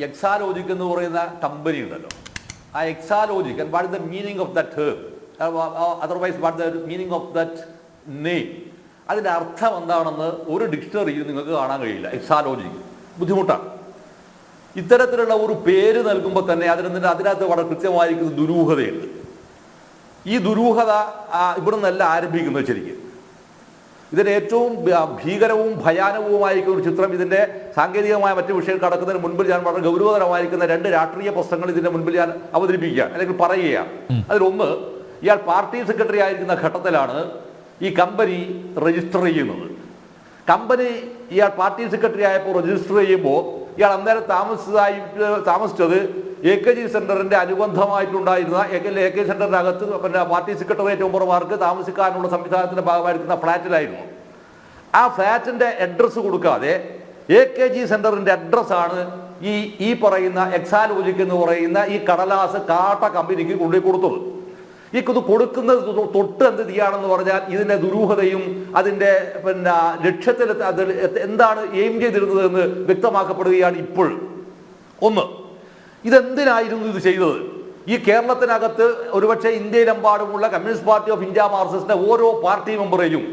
എക്സാലോജിക് എന്ന് പറയുന്ന കമ്പനി ഉണ്ടല്ലോ. ആ Exalogic and what is the meaning of that otherwise what the meaning of that നെയ് അതിന്റെ അർത്ഥം എന്താണെന്ന് ഒരു ഡിക്ഷണറിയിൽ നിങ്ങൾക്ക് കാണാൻ കഴിയില്ല. എക്സാലോജിക് ബുദ്ധിമുട്ടാണ്. ഇത്തരത്തിലുള്ള ഒരു പേര് നൽകുമ്പോൾ തന്നെ അതിന് അതിനകത്ത് വളരെ കൃത്യമായിരിക്കുന്ന ദുരൂഹതയുണ്ട്. ഈ ദുരൂഹത ഇവിടുന്നല്ല ആരംഭിക്കുന്നത് ശരിക്കും. ഇതിന്റെ ഏറ്റവും ഭീകരവും ഭയാനകവുമായിരിക്കുന്ന ഒരു ചിത്രം ഇതിന്റെ സാങ്കേതികമായ മറ്റു വിഷയം കടക്കുന്നതിന് മുൻപിൽ ഞാൻ വളരെ ഗൗരവതരമായിരിക്കുന്ന രണ്ട് രാഷ്ട്രീയ പ്രശ്നങ്ങൾ ഇതിന്റെ മുൻപിൽ ഞാൻ അവതരിപ്പിക്കുകയാണ് അല്ലെങ്കിൽ പറയുകയാണ്. അതിലൊന്ന് ഇയാൾ പാർട്ടി സെക്രട്ടറി ആയിരിക്കുന്ന ഘട്ടത്തിലാണ് ഈ കമ്പനി രജിസ്റ്റർ ചെയ്യുന്നത്. കമ്പനി ഇയാൾ പാർട്ടി സെക്രട്ടറി ആയപ്പോൾ രജിസ്റ്റർ ചെയ്യുമ്പോൾ ഇയാൾ അന്നേരം താമസിച്ചതായി താമസിച്ചത് എ കെ ജി സെന്ററിന്റെ അനുബന്ധമായിട്ടുണ്ടായിരുന്ന എ കെ എ കെ സെന്ററിന്റെ അകത്ത് പിന്നെ പാർട്ടി സെക്രട്ടേറിയറ്റ് മെമ്പർമാർക്ക് താമസിക്കാനുള്ള സംവിധാനത്തിന്റെ ഭാഗമായിരിക്കുന്ന ഫ്ലാറ്റിലായിരുന്നു. ആ ഫ്ലാറ്റിന്റെ അഡ്രസ്സ് കൊടുക്കാതെ എ കെ ജി സെന്ററിന്റെ അഡ്രസ്സാണ് ഈ ഈ പറയുന്ന എക്സാലോജിക് എന്ന് പറയുന്ന ഈ കടലാസ് കാട്ട കമ്പനിക്ക് കൊണ്ടുപോയി കൊടുത്തത്. ഈ ഇത് കൊടുക്കുന്നത് തൊട്ട് എന്ത് ചെയ്യാണെന്ന് പറഞ്ഞാൽ ഇതിന്റെ ദുരൂഹതയും അതിന്റെ പിന്നെ ലക്ഷ്യത്തിൽ എന്താണ് എയിം ചെയ്തിരുന്നത് എന്ന് വ്യക്തമാക്കപ്പെടുകയാണ് ഇപ്പോൾ. ഒന്ന് ഇതെന്തിനായിരുന്നു ഇത് ചെയ്തത്? ഈ കേരളത്തിനകത്ത് ഒരുപക്ഷെ ഇന്ത്യയിലെമ്പാടുമുള്ള കമ്മ്യൂണിസ്റ്റ് പാർട്ടി ഓഫ് ഇന്ത്യ മാർക്സിസ്റ്റിന്റെ ഓരോ പാർട്ടി മെമ്പറേയും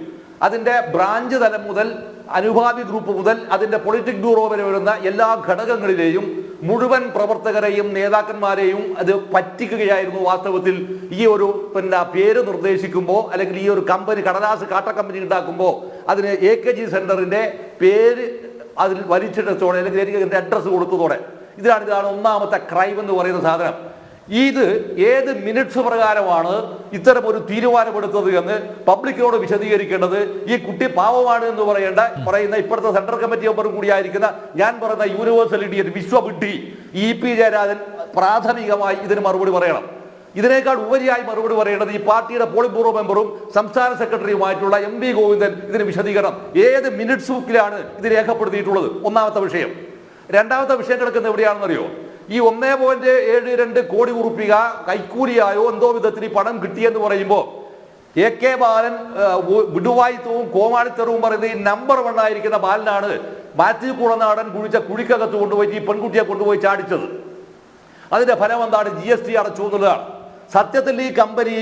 അതിന്റെ ബ്രാഞ്ച് തലം മുതൽ അനുഭാവി ഗ്രൂപ്പ് മുതൽ അതിന്റെ പൊളിറ്റിക് ബ്യൂറോ വരെ വരുന്ന എല്ലാ ഘടകങ്ങളിലെയും മുഴുവൻ പ്രവർത്തകരെയും നേതാക്കന്മാരെയും അത് പറ്റിക്കുകയായിരുന്നു വാസ്തവത്തിൽ. ഈ ഒരു പിന്നെ പേര് നിർദ്ദേശിക്കുമ്പോൾ അല്ലെങ്കിൽ ഈ ഒരു കമ്പനി കടലാസ് കാട്ട കമ്പനി ഉണ്ടാക്കുമ്പോൾ അതിന് എ കെ ജി സെന്ററിന്റെ പേര് അതിൽ വലിച്ചിട്ടത്തോടെ അല്ലെങ്കിൽ എനിക്ക് അഡ്രസ്സ് കൊടുത്തതോടെ. ഇതാണ് ഇതാണ് ഒന്നാമത്തെ ക്രൈം എന്ന് പറയുന്ന സാധനം. ഇത് ഏത് മിനിറ്റ്സ് പ്രകാരമാണ് ഇത്തരം ഒരു തീരുമാനമെടുത്തത് എന്ന് പബ്ലിക്കിനോട് വിശദീകരിക്കേണ്ടത് ഈ കുട്ടി പാവമാണ് എന്ന് പറയേണ്ട പറയുന്ന ഇപ്പോഴത്തെ സെൻട്രൽ കമ്മിറ്റി മെമ്പറും കൂടിയായിരിക്കുന്ന ഞാൻ പറയുന്ന യൂണിവേഴ്സൽ വിശ്വബുദ്ധി ഇ പി ജയരാജൻ പ്രാഥമികമായി ഇതിന് മറുപടി പറയണം. ഇതിനേക്കാൾ ഉപരിയായി മറുപടി പറയേണ്ടത് ഈ പാർട്ടിയുടെ പോളിറ്റ് ബ്യൂറോ മെമ്പറും സംസ്ഥാന സെക്രട്ടറിയുമായിട്ടുള്ള എം വി ഗോവിന്ദൻ ഇതിന് വിശദീകരണം. ഏത് മിനിറ്റ്സ് ബുക്കിലാണ് ഇത് രേഖപ്പെടുത്തിയിട്ടുള്ളത്? ഒന്നാമത്തെ വിഷയം. രണ്ടാമത്തെ വിഷയം കിടക്കുന്നത് എവിടെയാണെന്നറിയോ? ഈ ഒന്നേ പോയിന്റ് ഏഴ് രണ്ട് കോടി ഉറുപ്പിക കൈക്കൂലിയായോ എന്തോ വിധത്തിൽ പണം കിട്ടിയെന്ന് പറയുമ്പോൾ എ കെ ബാലൻ വിടുവായിത്തവും കോമാളിത്തറവും പറയുന്നത് ഈ നമ്പർ വൺ ആയിരിക്കുന്ന ബാലനാണ് മാത്യു കുളനാടൻ കുഴിച്ച കുഴിക്കകത്ത് കൊണ്ടുപോയി ഈ പെൺകുട്ടിയെ കൊണ്ടുപോയി ചാടിച്ചത്. അതിന്റെ ഫലം എന്താണ്? ജി എസ് ടി അടച്ചു എന്നുള്ളതാണ്. സത്യത്തിൽ ഈ കമ്പനി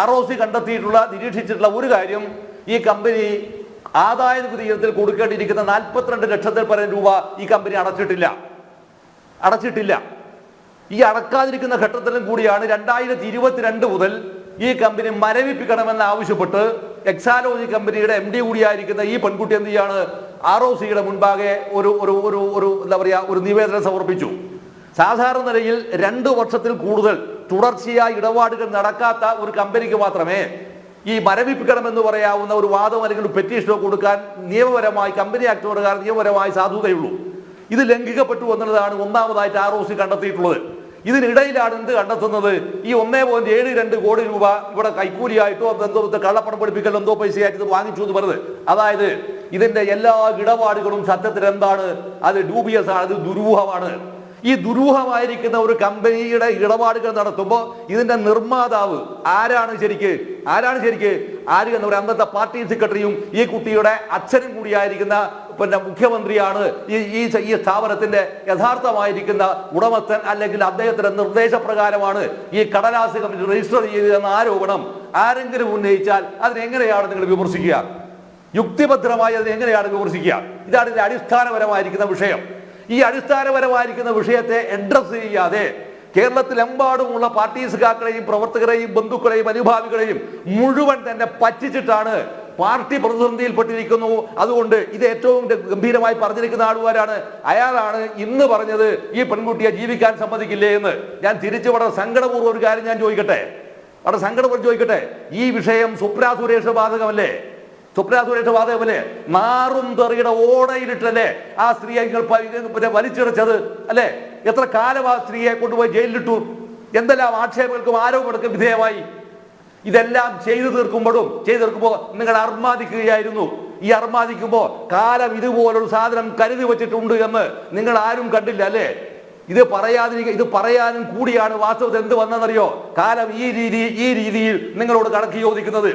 ആർ ഒ സി കണ്ടെത്തിയിട്ടുള്ള നിരീക്ഷിച്ചിട്ടുള്ള ഒരു കാര്യം ഈ കമ്പനി ആദായ നികുതി ഇനത്തിൽ കൊടുക്കേണ്ടിയിരിക്കുന്ന നാൽപ്പത്തിരണ്ട് ലക്ഷത്തിൽ പരം രൂപ ഈ കമ്പനി അടച്ചിട്ടില്ല. അടച്ചിട്ടില്ല. ഈ അടക്കാതിരിക്കുന്ന ഘട്ടത്തിലും കൂടിയാണ് രണ്ടായിരത്തി ഇരുപത്തിരണ്ട് മുതൽ ഈ കമ്പനി മരവിപ്പിക്കണമെന്ന് ആവശ്യപ്പെട്ട് എക്സാലോജി കമ്പനിയുടെ എം ഡി കൂടിയായിരിക്കുന്ന ഈ പെൺകുട്ടി എന്ത് ചെയ്യാണ്? ആർ ഒ സിയുടെ മുൻപാകെ ഒരു ഒരു ഒരു ഒരു എന്താ പറയുക ഒരു നിവേദനം സമർപ്പിച്ചു. സാധാരണ നിലയിൽ രണ്ട് വർഷത്തിൽ കൂടുതൽ തുടർച്ചയായ ഇടപാടുകൾ നടക്കാത്ത ഒരു കമ്പനിക്ക് മാത്രമേ ഈ മരവിപ്പിക്കണമെന്ന് പറയാവുന്ന ഒരു വാദം അല്ലെങ്കിൽ പെറ്റീഷനോ കൊടുക്കാൻ നിയമപരമായി കമ്പനി ആക്ട് പ്രകാരം നിയമപരമായി സാധുതയുള്ളൂ. ഇത് ലംഘിക്കപ്പെട്ടു എന്നുള്ളതാണ് ഒന്നാമതായിട്ട് ആർ ഒ സി കണ്ടെത്തിയിട്ടുള്ളത്. ഇതിനിടയിലാണ് എന്ത് കണ്ടെത്തുന്നത്? ഈ ഒന്നേ പോയിന്റ് ഏഴ് രണ്ട് കോടി രൂപ ഇവിടെ കൈക്കൂലിയായിട്ടോ എന്തോ കള്ളപ്പണം പഠിപ്പിക്കൽ എന്തോ പൈസയായിട്ട് ഇത് വാങ്ങിച്ചു എന്ന് പറഞ്ഞത് അതായത് ഇതിന്റെ എല്ലാ ഇടപാടുകളും സത്യത്തിൽ എന്താണ്? അത് ഡൂബിയസ് ആണ് അത് ദുരൂഹമാണ്. ഈ ദുരൂഹമായിരിക്കുന്ന ഒരു കമ്പനിയുടെ ഇടപാടുകൾ നടത്തുമ്പോൾ ഇതിന്റെ നിർമ്മാതാവ് ആരാണ് ശരിക്ക്? ആരാണ് ശരിക്ക്? ആര് എന്ന് പറയുക അന്നത്തെ പാർട്ടി സെക്രട്ടറിയും ഈ കുട്ടിയുടെ അച്ഛനും കൂടിയായിരിക്കുന്ന പിന്നെ മുഖ്യമന്ത്രിയാണ് ഈ ഈ സ്ഥാപനത്തിന്റെ യഥാർത്ഥമായിരിക്കുന്ന ഉടമസ്ഥൻ അല്ലെങ്കിൽ അദ്ദേഹത്തിന്റെ നിർദ്ദേശപ്രകാരമാണ് ഈ കടലാസ് കമ്മിറ്റി രജിസ്റ്റർ ചെയ്തതെന്ന ആരോപണം ആരെങ്കിലും ഉന്നയിച്ചാൽ അതിനെങ്ങനെയാണ് നിങ്ങൾ വിമർശിക്കുക? യുക്തിഭദ്രമായി അതിനെങ്ങനെയാണ് വിമർശിക്കുക? ഇതാണ് ഇതിന്റെ അടിസ്ഥാനപരമായിരിക്കുന്ന വിഷയം. ഈ അടിസ്ഥാനപരമായിരിക്കുന്ന വിഷയത്തെ അഡ്രസ് ചെയ്യാതെ കേരളത്തിലെമ്പാടുമുള്ള പാർട്ടി സഖാക്കളെയും പ്രവർത്തകരെയും ബന്ധുക്കളെയും അനുഭാവികളെയും മുഴുവൻ തന്നെ പറ്റിച്ചിട്ടാണ് പാർട്ടി പ്രതിസന്ധിയിൽപ്പെട്ടിരിക്കുന്നു. അതുകൊണ്ട് ഇത് ഏറ്റവും ഗംഭീരമായി പറഞ്ഞിരിക്കുന്ന ആളുകാരാണ്. അയാളാണ് ഇന്ന് പറഞ്ഞത് ഈ പെൺകുട്ടിയെ ജീവിക്കാൻ സമ്മതിക്കില്ലേ എന്ന്. ഞാൻ തിരിച്ചു വളരെ സങ്കടപൂർവം ഒരു കാര്യം ഞാൻ ചോദിക്കട്ടെ? വളരെ സങ്കടപൂർവം ചോദിക്കട്ടെ? ഈ വിഷയം സുപ്രാ സുരേഷ് ബാധകമല്ലേ? സുപ്രാ സുരേഷ് ബാധകമല്ലേ? മാറും തെറിയുടെ ഓടയിലിട്ടല്ലേ ആ സ്ത്രീയെ പിന്നെ വലിച്ചിടച്ചത് അല്ലേ? എത്ര കാലം ആ സ്ത്രീയെ കൊണ്ടുപോയി ജയിലിലിട്ടു? എന്തെല്ലാം ആക്ഷേപങ്ങൾക്കും ആരോപണങ്ങൾക്കും വിധേയമായി? ഇതെല്ലാം ചെയ്തു തീർക്കുമ്പോഴും ചെയ്തു തീർക്കുമ്പോൾ നിങ്ങൾ അർമാദിക്കുകയായിരുന്നു. ഈ അർമാദിക്കുമ്പോൾ കാലം ഇതുപോലൊരു സാധനം കരുതി വെച്ചിട്ടുണ്ട് എന്ന് നിങ്ങൾ ആരും കണ്ടില്ല അല്ലേ? ഇത് പറയാതിരിക്കുക ഇത് പറയാനും കൂടിയാണ് വാസ്തവത്തിൽ എന്ത് വന്നെന്നറിയോ കാലം ഈ രീതി ഈ രീതിയിൽ നിങ്ങളോട് കണക്ക് ചോദിക്കുന്നത്